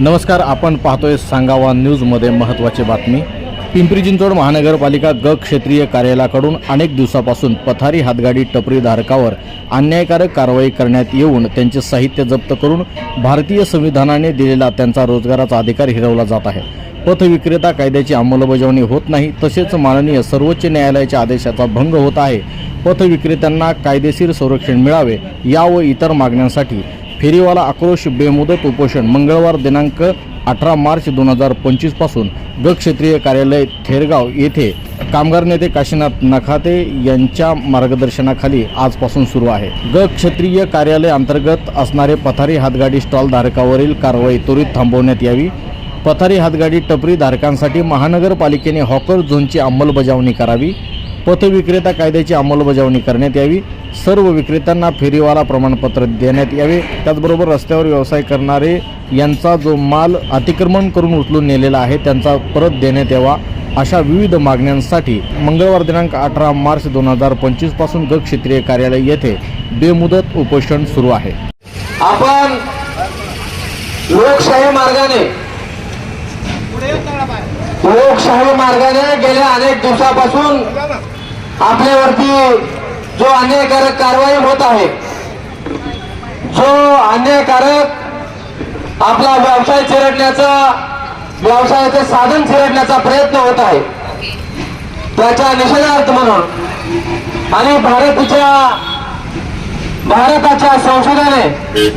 नमस्कार आपण पाहतोय सांगावा न्यूजमध्ये महत्त्वाची बातमी. पिंपरी चिंचवड महानगरपालिका ग क्षेत्रीय कार्यालयाकडून अनेक दिवसापासून पथारी हातगाडी टपरी धारकावर अन्यायकारक कारवाई करण्यात येऊन त्यांचे साहित्य जप्त करून भारतीय संविधानाने दिलेला त्यांचा रोजगाराचा अधिकार हिरवला जात आहे. पथविक्रेता कायद्याची अंमलबजावणी होत नाही तसेच माननीय सर्वोच्च न्यायालयाच्या आदेशाचा भंग होत आहे. पथविक्रेत्यांना कायदेशीर संरक्षण मिळावे या व इतर मागण्यांसाठी फेरीवाला आक्रोश बेमुदत उपोषण मंगळवार दिनांक अठरा मार्च दोन हजार पंचवीसपासून ग क्षेत्रीय कार्यालय थेरगाव येथे कामगार नेते काशीनाथ नखाते यांच्या मार्गदर्शनाखाली आजपासून सुरू आहे. ग क्षेत्रीय कार्यालय अंतर्गत असणारे पथारी हातगाडी स्टॉल धारकावरील कारवाई त्वरित थांबवण्यात यावी. पथारी हातगाडी टपरी धारकांसाठी महानगरपालिकेने हॉकर झोनची अंमलबजावणी करावी. पथविक्रेता कायद्याची अंमलबजावणी करण्यात यावी. सर्व विक्रेत्यांना फेरीवाला प्रमाणपत्र देण्यात यावे. त्याचबरोबर रस्त्यावर व्यवसाय करणारे यांचा जो माल अतिक्रमण करून उचलून नेलेला आहे त्यांचा परत देण्यात यावा अशा विविध मागण्यांसाठी मंगळवार दिनांक अठरा मार्च दोन हजार पंचवीसपासून ग क्षेत्रीय कार्यालय येथे बेमुदत उपोषण सुरू आहे. आपण लोकशाही मार्गाने लोकशाही मार्गाने गेल्या अनेक दिवसापासून आपल्यावरती जो अन्यायकारक कारवाई होत आहे जो अन्यायकारक आपला व्यवसाय चिरडण्याचा व्यवसायाचे साधन चिरडण्याचा प्रयत्न होत आहे त्याच्या निषेधार्थ म्हणून आणि भारतीच्या भारताच्या संसदेने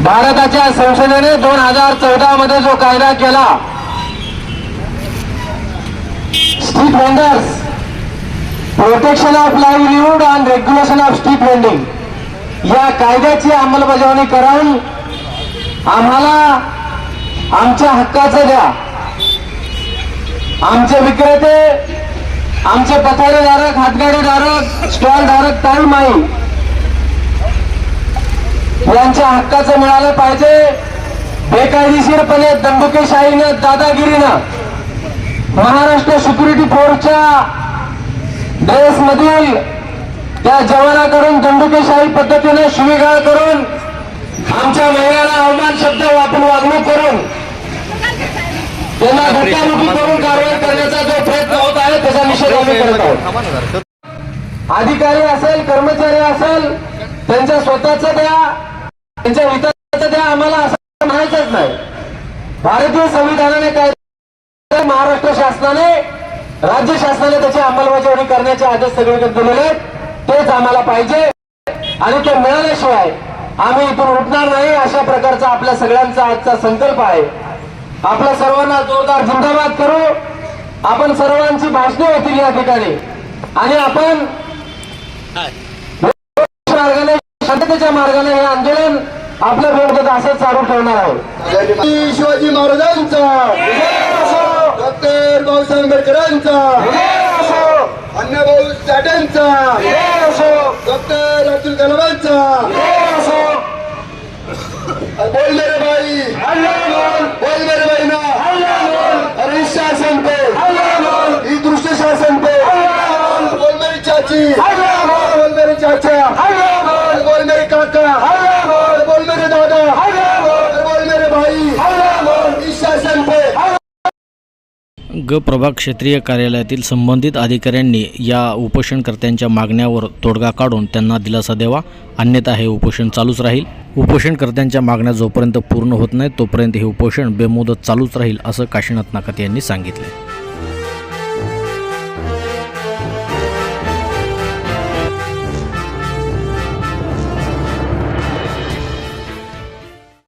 भारताच्या संसदेने दोन हजार चौदा मध्ये जो कायदा केला street vendors protection of livelihood and regulation of street vending या कायद्याची अंमलबजावणी करून आम्हाला आमच्या हक्काचं द्या. आमचे विक्रेते आमचे पथारीधारक हातगाडीधारक स्टॉलधारक धारक माई यांच्या हक्काचं मिळालं पाहिजे. बेकायदेशीरपणे दंडुकेशाहीनं दादागिरीनं महाराष्ट्र सिक्युरिटी फोर्सच्या ड्रेस मधील त्या जवानाकडून दंडुकेशाही पद्धतीने शिवीगाळ करून आमच्या महिलांना अवमान शब्द वापरून वागणूक करून त्यांना धक्कामुक्की करून कारवाई करण्याचा जो प्रयत्न होत आहे त्याचा निषेध आम्ही करत आहोत. अधिकारी असेल कर्मचारी असेल त्यांच्या स्वतःच द्या त्यांच्या हिताचं द्या आम्हाला असं म्हणायचंच नाही. भारतीय संविधानाने काय महाराष्ट्र शासनाने राज्य शासनाने त्याची अंमलबजावणी करण्याचे आदेश सगळीकडे दिलेले आहेत. तेच आम्हाला पाहिजे. आणि ते मिळाल्याशिवाय आम्ही इथून उठणार नाही अशा प्रकारचा आपल्या सगळ्यांचा आजचा संकल्प आहे. आपल्या सर्वांना जोरदार जिंदाबाद करू. आपण सर्वांची भाषणे होतील या ठिकाणी. आणि आपण मार्गाने शांततेच्या मार्गाने हे आंदोलन आपल्या विरोधात असंच चालू ठेवणार आहोत. शिवाजी महाराजांचा. डॉक्टर बाबासाहेब आंबेडकरांचा अण्णाभाऊ साठ्यांचा डॉक्टर अब्दुल कलामांचा. बोल मेरे भाई. बोल मेरे भाई ना. अरे इस शासन पे. ई दृष्ट शासन पे. बोल मेरी चाची. बोल मेरे चाचा. बोल मेरे काका बोल मेरे दादा बोल मेरे भाई इस शासन पे ग प्रभाग क्षेत्रीय कार्यालयातील संबंधित अधिकाऱ्यांनी या उपोषणकर्त्यांच्या मागण्यावर तोडगा काढून त्यांना दिलासा द्यावा. अन्यथा हे उपोषण चालूच राहील. उपोषणकर्त्यांच्या मागण्या जोपर्यंत पूर्ण होत नाहीत तोपर्यंत हे उपोषण बेमुदत चालूच राहील असं काशीनाथ नाकात यांनी सांगितले